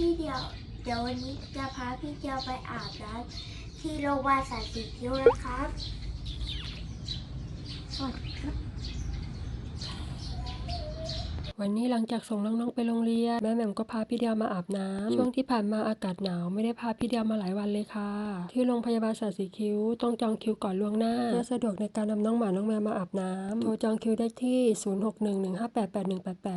พี่เดียว เดี๋ยววันนี้จะพาพี่เดียวไปอาบน้ำที่โรงพยาบาลสันติคิ้วนะครับ สวัสดีครับ วันนี้หลังจากส่งน้องๆไปโรงเรียนแม่แหม่มก็พาพี่เดียวมาอาบน้ำช่วงที่ผ่านมาอากาศหนาวไม่ได้พาพี่เดียวมาหลายวันเลยค่ะ ที่โรงพยาบาลสัตว์สีคิ้วต้องจองคิวก่อนล่วงหน้าเพื่อสะดวกในการนำน้องหมาน้องแมวมาอาบน้ำโทรจองคิวได้ที่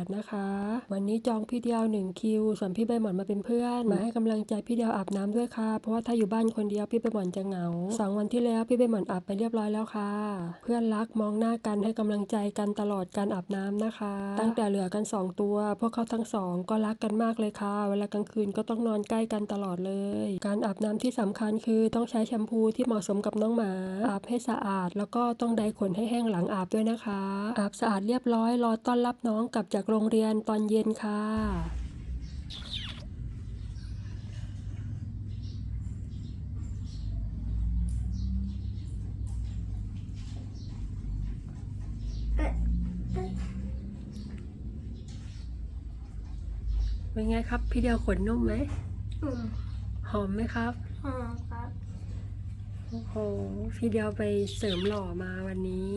0611588188 นะคะ วันนี้จองพี่เดียว 1 คิว ส่วนพี่ใบหมอนมาเป็นเพื่อนมาให้กำลังใจพี่เดียวอาบน้ำด้วยค่ะ เพราะว่าถ้าอยู่บ้านคนเดียวพี่ใบหมอนจะเหงาสองวันที่แล้วพี่ใบหมอนอาบไปเรียบร้อยแล้วค่ะ เพื่อนรักมองหน้ากันให้กำลังใจกันตลอดการอาบน้ำนะคะ ตั้งแต่เหลือกันสองตัว พวกเขาทั้งสองก็รักกันมากเลยค่ะ เวลากลางคืนก็ต้องนอนใกล้กันตลอดเลย การอาบน้ำที่สำคัญคือต้องใช้แชมพูที่เหมาะสมกับน้องหมา อาบให้สะอาด แล้วก็ต้องไดขนให้แห้งหลังอาบด้วยนะคะ อาบสะอาดเรียบร้อยรอต้อนรับน้องกลับจากโรงเรียนตอนเย็นค่ะ เป็นไงครับ พี่เดียวขนนุ่มไหมอืมหอมไหมครับหอมครับ โอ้โหพี่เดียวไปเสริมหล่อมาวันนี้